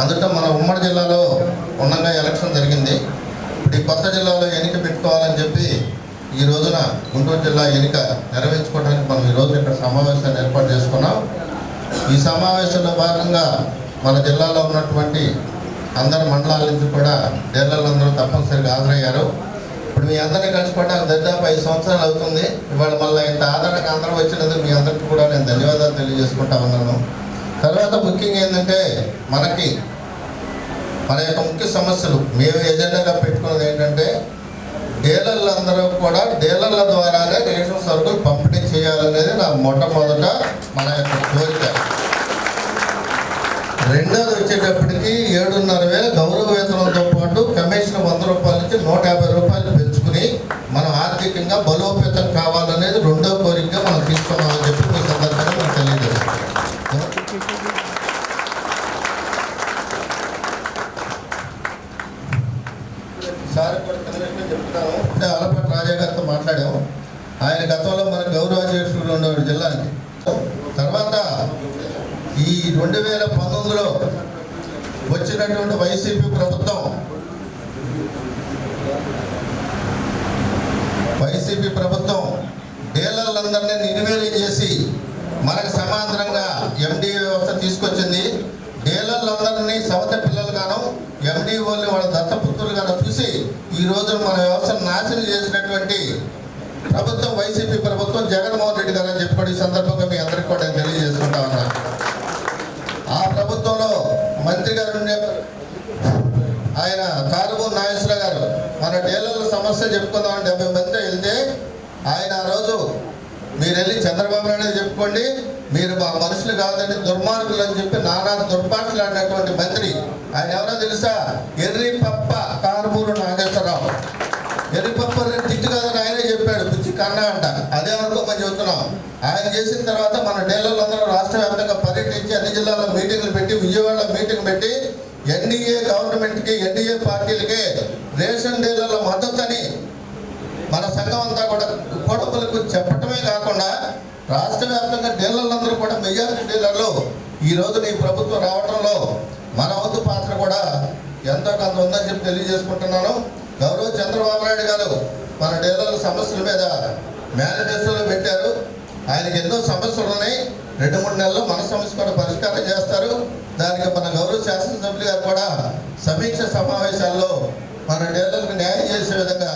అందులో మన ఉమ్మడి జిల్లాలో ఉన్నంగా ఎలక్షన్ జరిగింది. ఇప్పుడు ఈ కొత్త జిల్లాలో ఎన్నిక పెట్టుకోవాలని చెప్పి ఈ రోజున గుంటూరు జిల్లా ఎన్నిక నెరవేర్చుకోవడానికి మనం ఈ రోజు ఇక్కడ సమావేశాన్ని ఏర్పాటు చేసుకున్నాం. ఈ సమావేశంలో భాగంగా మన జిల్లాలో ఉన్నటువంటి అందరి మండలాల నుంచి కూడా డీలర్లందరూ తప్పనిసరిగా హాజరయ్యారు. ఇప్పుడు మీ అందరినీ కలుసుకోవడానికి దాదాపు ఐదు సంవత్సరాలు అవుతుంది. ఇవాళ మళ్ళీ ఇంత ఆదరణకు అందరూ వచ్చినందుకు మీ అందరికీ కూడా నేను ధన్యవాదాలు తెలియజేసుకుంటా ఉన్నాను. తర్వాత ముఖ్యంగా ఏంటంటే మనకి మన యొక్క ముఖ్య సమస్యలు మేము ఎజెండాగా పెట్టుకున్నది ఏంటంటే డీలర్లందరూ కూడా డీలర్ల ద్వారానే రేషన్ సరుకులు పంపిణీ చేయాలనేది నా మొట్టమొదట మన యొక్క కోరిక. రెండోది వచ్చేటప్పటికి ఏడున్నర వేల గౌరవ వేతనంతో పాటు కమిషన్ వంద రూపాయల నుంచి నూట యాభై రూపాయలు పెంచుకుని మనం ఆర్థికంగా బలోపేతం సార్ కూడా కింద అంటే ఆలపాటి రాజా గారితో మాట్లాడాము. ఆయన గతంలో మన గౌరవ అధ్యక్షుడు ఉండేవాడు జిల్లాకి తర్వాత ఈ రెండు వేల పంతొమ్మిదిలో వచ్చినటువంటి వైసీపీ ప్రభుత్వం వైసీపీ ప్రభుత్వం డీలర్లందరినీ నిర్వీర్యం చేసి మనకు సమాంతరంగా ఎండి వ్యవస్థ తీసుకొచ్చింది. డీలర్లందరినీ సవత ఎండిఓల్ని వాళ్ళ దత్తపుత్రులు గాను చూసి ఈ రోజు మన వ్యవస్థను నాశనం చేసినటువంటి ప్రభుత్వం వైసీపీ ప్రభుత్వం జగన్మోహన్ రెడ్డి గారు అని చెప్పుకోండి ఈ సందర్భంగా మీ అందరికీ కూడా నేను తెలియజేసుకుంటా ఉన్నా. ఆ ప్రభుత్వంలో మంత్రి గారు ఆయన కారుమూరు నాగేశ్వర గారు మన డీలర్ల సమస్య చెప్పుకుందామని డెబ్బై మంది వెళ్తే ఆయన ఆ రోజు మీరు వెళ్ళి చంద్రబాబు నాయుడు చెప్పుకోండి మీరు మా మనుషులు కాదని దుర్మార్గులు అని చెప్పి నానా దుర్భాషలు ఆడినటువంటి మంత్రి. ఆయన ఎవరో తెలుసా? ఎర్రి పప్ప కారుమూరు నాగేశ్వరరావు. ఎర్రి పప్ప తిట్టు కాదని ఆయనే చెప్పాడు పిచ్చి కన్నా అంట. అదే అనుకోమని చెబుతున్నాం. ఆయన చేసిన తర్వాత మన డీలర్లందరూ రాష్ట్ర వ్యాప్తంగా పర్యటించి అన్ని జిల్లాల్లో మీటింగ్లు పెట్టి విజయవాడలో మీటింగ్ పెట్టి ఎన్డీఏ గవర్నమెంట్కి ఎన్డీఏ పార్టీలకి రేషన్ డీలర్ల అని మన సంఘం అంతా కూడా కొడుకులకు చెప్పటమే కాకుండా రాష్ట్ర వ్యాప్తంగా డీలర్లందరూ కూడా మెజారిటీ డీలర్లు ఈ రోజున ఈ ప్రభుత్వం రావడంలో మన వంతు పాత్ర కూడా ఎంతో కొంత ఉందని చెప్పి తెలియజేసుకుంటున్నాను. గౌరవ చంద్రబాబు నాయుడు గారు మన డీలర్ల సమస్యల మీద మేనిఫెస్టోలో పెట్టారు. ఆయనకి ఎన్నో సమస్యలు ఉన్నాయి. రెండు మూడు నెలల్లో మన సమస్య కూడా పరిష్కారం చేస్తారు. దానికి మన గౌరవ శాసనసభ్యులు గారు కూడా సమీక్ష సమావేశాల్లో మన డీలర్లకు న్యాయం చేసే విధంగా